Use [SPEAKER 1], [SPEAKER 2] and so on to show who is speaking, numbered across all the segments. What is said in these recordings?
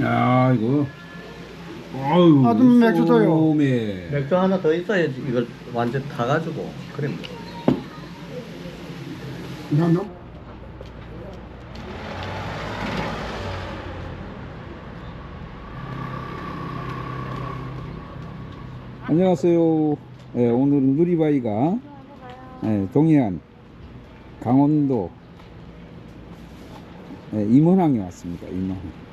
[SPEAKER 1] 야 이거 아유
[SPEAKER 2] 아줌 맥주 줘요.
[SPEAKER 1] 소매.
[SPEAKER 3] 맥주 하나 더 있어야지 이걸 완전 타가지고 그래
[SPEAKER 2] 나 너.
[SPEAKER 1] 안녕하세요. 예, 오늘은 누리바이가 예, 동해안 강원도 예, 임원항에 왔습니다. 임원항.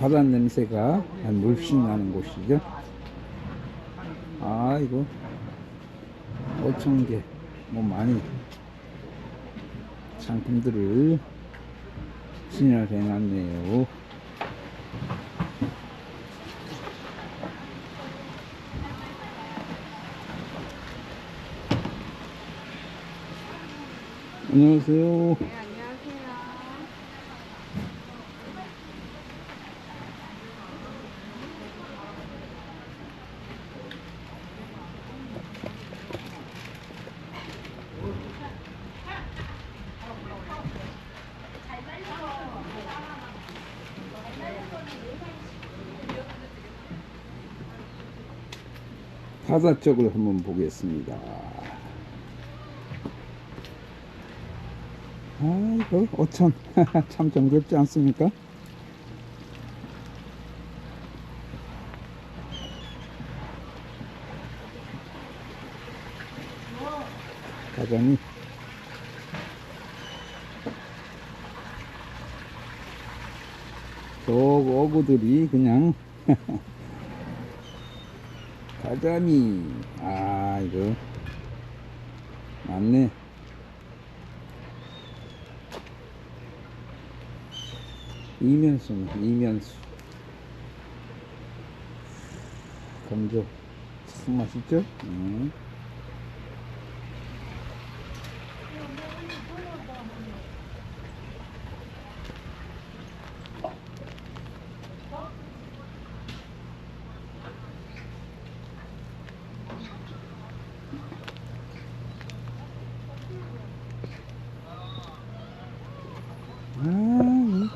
[SPEAKER 1] 바다 냄새가 물씬 나는 곳이죠. 아 이거 5천 개뭐 많이 상품들을 진열해 놨네요. 안녕하세요. 바다 쪽을 한번 보겠습니다. 아이고, 5천. 참 정겹지 않습니까? 가자니. 저 어구들이 그냥 가자미. 아 이거. 맞네. 이면수 이면수. 건조 참 맛있죠? 음. 아, 음.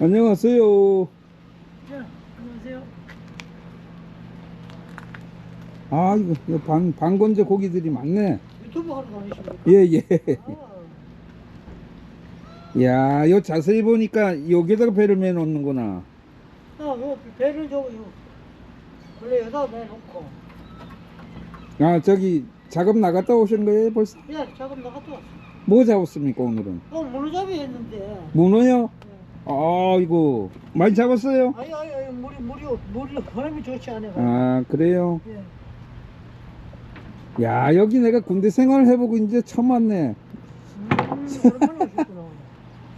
[SPEAKER 1] 안녕하세요.
[SPEAKER 2] 네, 안녕하세요.
[SPEAKER 1] 아, 이거, 이거 방, 방건조 고기들이 많네.
[SPEAKER 2] 유튜브 하러 다니십니까?
[SPEAKER 1] 예, 예.
[SPEAKER 2] 아,
[SPEAKER 1] 야, 요 자세히 보니까 여기다가 배를 매 놓는구나.
[SPEAKER 2] 아, 요 배를 저거 요 원래 여기다 내놓고
[SPEAKER 1] 아, 저기 작업 나갔다 오신 거예요, 벌써?
[SPEAKER 2] 예, 작업 나갔다 왔어.
[SPEAKER 1] 뭐 잡았습니까, 오늘은?
[SPEAKER 2] 어, 문어 잡이 했는데
[SPEAKER 1] 문어요?
[SPEAKER 2] 예.
[SPEAKER 1] 아이고, 많이 잡았어요?
[SPEAKER 2] 아니 아니 아니 물이 물이 물이 흐름이 좋지 않아.
[SPEAKER 1] 아, 그래요?
[SPEAKER 2] 예.
[SPEAKER 1] 야, 여기 내가 군대 생활 해보고 이제 처음 왔네.
[SPEAKER 2] 음, 오셨구나.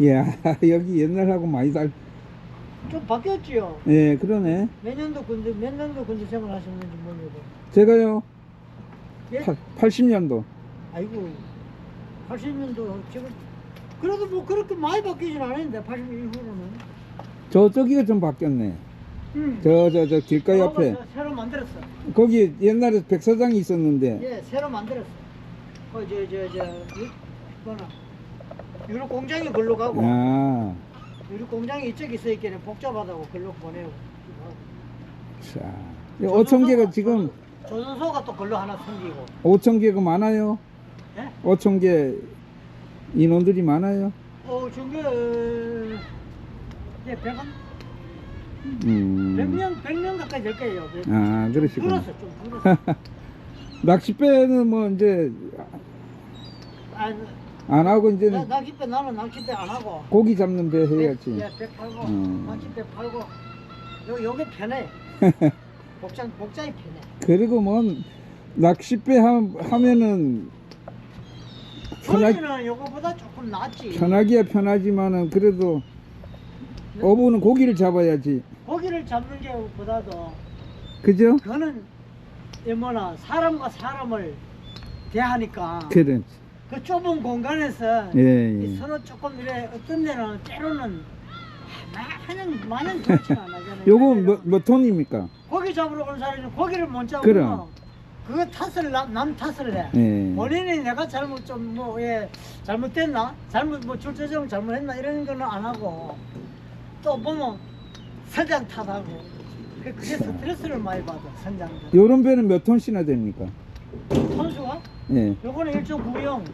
[SPEAKER 1] 야, 여기 옛날하고 많이 달,
[SPEAKER 2] 좀 바뀌었지요.
[SPEAKER 1] 예, 그러네.
[SPEAKER 2] 몇 년도 군대 몇 년도 군대 생활 하셨는지 모르고.
[SPEAKER 1] 제가요,
[SPEAKER 2] 예?
[SPEAKER 1] 80년도.
[SPEAKER 2] 아이고 80년도 지금 그래도 뭐 그렇게 많이 바뀌진 않았는데 80 이후로는.
[SPEAKER 1] 저쪽이가 좀 바뀌었네.
[SPEAKER 2] 음.
[SPEAKER 1] 저, 저, 저 길가 옆에.
[SPEAKER 2] 저 새로 만들었어.
[SPEAKER 1] 거기 옛날에 백사장이 있었는데.
[SPEAKER 2] 예, 새로 만들었어. 그저저저 뭐나 유럽 공장이 걸로 가고
[SPEAKER 1] 아,
[SPEAKER 2] 유럽 공장이 이쪽에 있어 있기는 복잡하다고 걸로 보내고.
[SPEAKER 1] 자. 5천 개가 지금,
[SPEAKER 2] 조선소가 또 걸로 하나 생기고.
[SPEAKER 1] 5천 개가 많아요.
[SPEAKER 2] 예?
[SPEAKER 1] 5천 개 인원들이 많아요.
[SPEAKER 2] 어, 저게 이제 100,
[SPEAKER 1] 음.
[SPEAKER 2] 100명 100명 가까이 될 거예요.
[SPEAKER 1] 아, 그러시구나.
[SPEAKER 2] 불었어, 좀 불었어.
[SPEAKER 1] 낚싯배는 뭐 이제
[SPEAKER 2] 아,
[SPEAKER 1] 안 하고
[SPEAKER 2] 나,
[SPEAKER 1] 이제는
[SPEAKER 2] 낚싯배 나는 낚싯배 안 하고.
[SPEAKER 1] 고기 잡는 배 해야지.
[SPEAKER 2] 예, 배 팔고
[SPEAKER 1] 음.
[SPEAKER 2] 낚싯배 팔고. 요 요게 편해. 복장 복장이 편해.
[SPEAKER 1] 그리고 뭐 낚싯배 하, 하면은 편하,
[SPEAKER 2] 소리는 요거보다 조금 낫지.
[SPEAKER 1] 편하기야 편하지만은 그래도 어부는 고기를 잡아야지.
[SPEAKER 2] 고기를 잡는 게 보다도
[SPEAKER 1] 그죠?
[SPEAKER 2] 그거는 이 뭐나 사람과 사람을 대하니까
[SPEAKER 1] 그래.
[SPEAKER 2] 그 좁은 공간에서
[SPEAKER 1] 예,
[SPEAKER 2] 이
[SPEAKER 1] 예.
[SPEAKER 2] 서로 조금 이래 어떤 데는 때로는 마- 마냥 마냥 그렇진 않아잖아.
[SPEAKER 1] 요거 몇, 몇 톤입니까?
[SPEAKER 2] 고기 잡으러 온 사람이 고기를 못 잡으면
[SPEAKER 1] 그럼.
[SPEAKER 2] 그거 탓을 남, 남 탓을 해.
[SPEAKER 1] 예.
[SPEAKER 2] 본인이 내가 잘못 좀 뭐 예 잘못됐나 잘못 뭐 출제정 잘못했나 이런 거는 안 하고 또 보면 선장 탓하고 그- 그게 스트레스를 많이 받아 선장들
[SPEAKER 1] 요런 배는 몇 톤씩이나 됩니까?
[SPEAKER 2] 선수가
[SPEAKER 1] 예.
[SPEAKER 2] 요거는 1.90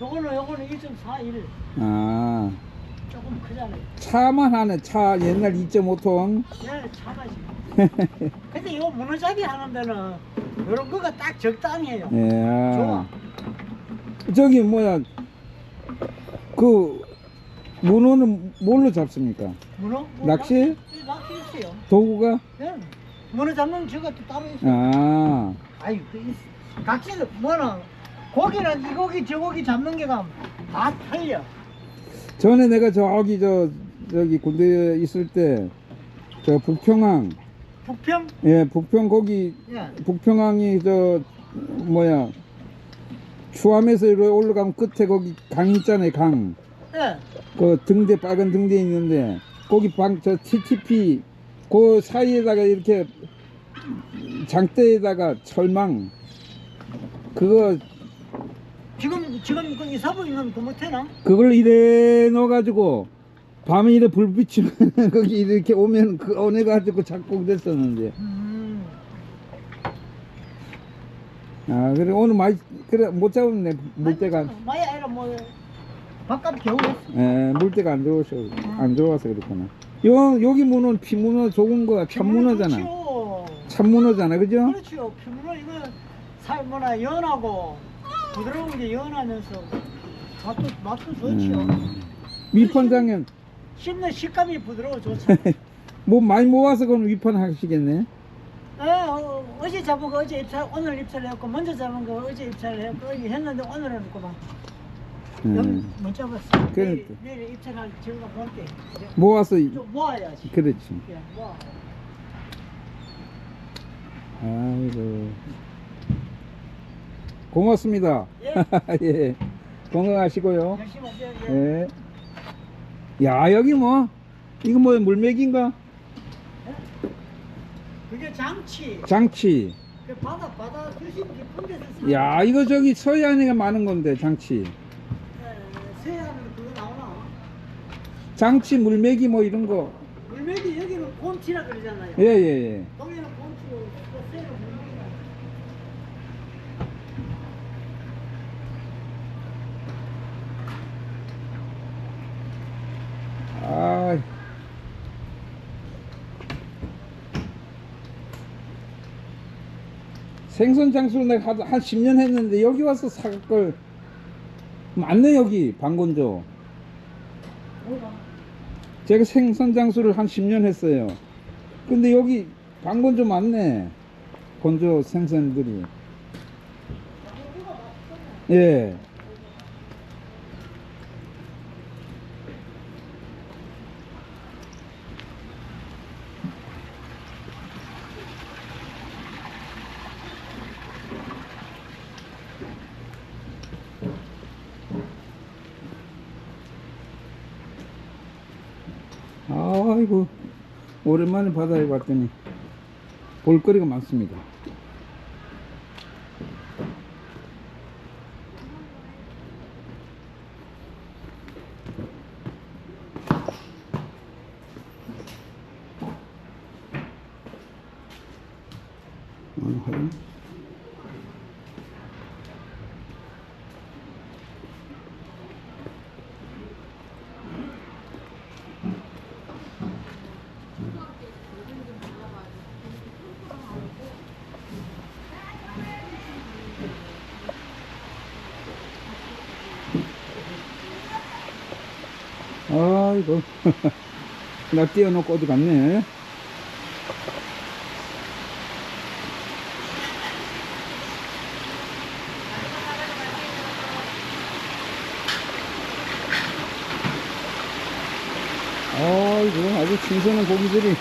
[SPEAKER 2] 요거는 요거는 1.41
[SPEAKER 1] 아,
[SPEAKER 2] 조금 크잖아요
[SPEAKER 1] 차만 하네. 차 옛날 2.5톤.
[SPEAKER 2] 예 차가 지 근데 이거 문어잡이 하는 데는 요런 거가 딱 적당해요
[SPEAKER 1] 예. 아.
[SPEAKER 2] 좋아
[SPEAKER 1] 저기 뭐야 그 문어는 뭘로 잡습니까?
[SPEAKER 2] 문어? 뭐
[SPEAKER 1] 낚시?
[SPEAKER 2] 낚시, 낚시 있어요
[SPEAKER 1] 도구가?
[SPEAKER 2] 예. 문어 잡는 저가 또 따로 있어요
[SPEAKER 1] 아,
[SPEAKER 2] 아이 그 이- 각지 뭐는 고기는 이 고기 저 고기 잡는 게가 다 틀려.
[SPEAKER 1] 전에 내가 저기 저 저기 군대 에 있을 때 저 북평항
[SPEAKER 2] 북평?
[SPEAKER 1] 예 북평 거기
[SPEAKER 2] 예.
[SPEAKER 1] 북평항이 저 뭐야 추암에서 이렇게 올라가면 끝에 거기 강 있잖아요 강.
[SPEAKER 2] 예.
[SPEAKER 1] 그 등대 빨간 등대 있는데 거기 방 저 TTP 그 사이에다가 이렇게 장대에다가 철망 그거
[SPEAKER 2] 지금 지금 그 이사부 있는 그 못해나?
[SPEAKER 1] 그걸 이래 넣어가지고 밤에 이래 불 비치면 거기 이렇게 오면 그 오내 가지고 작곡 됐었는데
[SPEAKER 2] 음.
[SPEAKER 1] 아 그래 오늘 많이 그래 못 잡았네 물때가
[SPEAKER 2] 많이 아니라 뭐 바깥 겨우 했어.
[SPEAKER 1] 예 물때가 안 들어오셔 안 들어와서 그렇구나 요 여기 문어는 피문어 좋은 거야 참문어잖아. 참문어잖아 그죠?
[SPEAKER 2] 그렇지요. 피문어 이거 살 뭐나 연하고 부드러운 게 연하면서 맛도 맛도 좋지요.
[SPEAKER 1] 음. 위판장엔
[SPEAKER 2] 씹는 식감이 부드러워 좋지.
[SPEAKER 1] 뭐 많이 모아서 그건 위판 하시겠네
[SPEAKER 2] 어, 어, 어제 잡은 거 어제 입찰, 오늘 입찰을 했고, 먼저 잡은 거 어제 입찰을 했고, 어제 했는데 오늘은 그만.
[SPEAKER 1] 음.
[SPEAKER 2] 못 잡았어. 내일, 내일 입찰할 저거 볼게. 이제
[SPEAKER 1] 모아서 이-
[SPEAKER 2] 좀 모아야지.
[SPEAKER 1] 그렇지
[SPEAKER 2] 예, 모아.
[SPEAKER 1] 아이고 고맙습니다
[SPEAKER 2] 예.
[SPEAKER 1] 예 건강하시고요
[SPEAKER 2] 열심히 하세요. 예.
[SPEAKER 1] 예. 야 여기 뭐 이거 뭐 물맥인가
[SPEAKER 2] 그게 장치.
[SPEAKER 1] 장치
[SPEAKER 2] 그 바다, 바다 수심 깊은 데서 쓰는
[SPEAKER 1] 야 이거 저기 서해안에 많은 건데 장치
[SPEAKER 2] 예, 서해안으로 그거 나오나?
[SPEAKER 1] 장치 물맥이 뭐 이런 거
[SPEAKER 2] 물맥이 여기는 곤치라 그러잖아요.
[SPEAKER 1] 예예예
[SPEAKER 2] 거기는 곤치고, 또 서해는 물맥이라.
[SPEAKER 1] 아. 생선 장수를 내가 한, 한 10년 했는데 여기 와서 살걸 많네 여기 방건조? 제가 생선 장수를 한 10년 했어요. 근데 여기 방건조 많네 건조 생선들이. 예 아이고 오랜만에 바다에 봤더니 볼거리가 많습니다. 어, 하여튼 아이고. 나 띄워놓고 어디 갔네? 아이고 아주 신선한 고기들이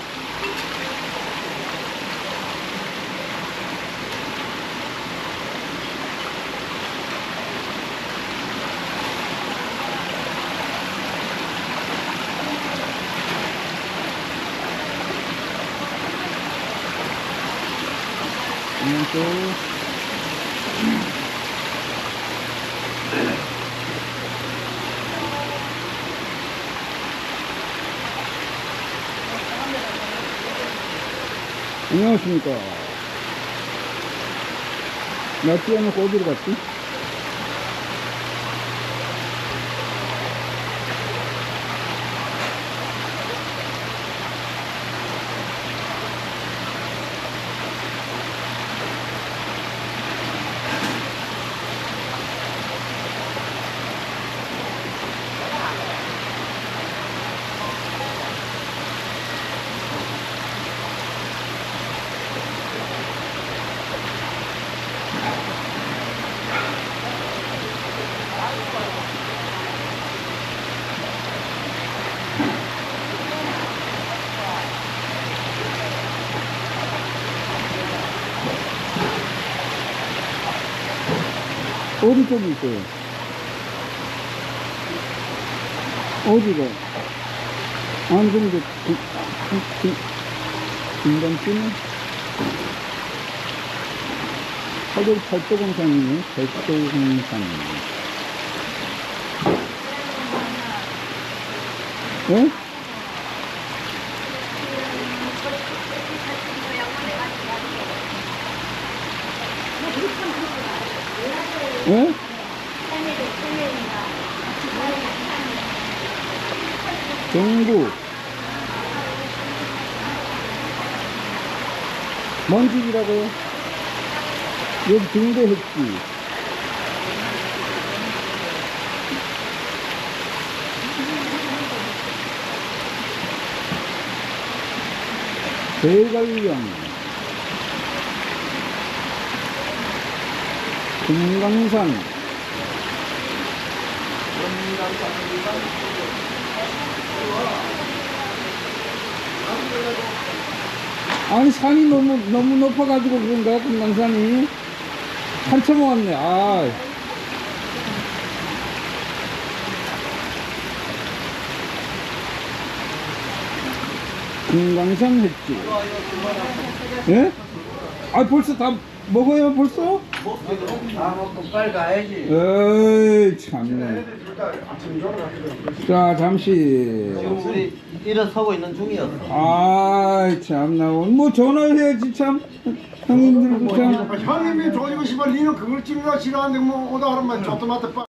[SPEAKER 1] 안녕하세요. 안녕하십니까. 나 뛰어놓고 어디 어디 쪽에 있어요? 어디가? 안 그래도 중간쯤에? 팔도 팔도공산이네, 팔도공산. 예? 예? 정부. 뭔 집이라고요? 여기 등대했지 대관령. 금강산 아니 산이 너무 너무 높아가지고 그런가 금강산이? 한참 왔네 아. 금강산 했지. 예? 아 벌써 다 먹어요 벌써?
[SPEAKER 3] 다 먹고 빨리 가야지.
[SPEAKER 1] 에이 참네. 자 잠시.
[SPEAKER 3] 지금 우리 일어서고 있는 중이었어.
[SPEAKER 1] 아이 참나. 뭐 전화해야지 참. 형님들 참.
[SPEAKER 4] 형님이 조지고 싶어. 니는 그걸 찍으려 싫어하는데 뭐 오다 하면 조토마토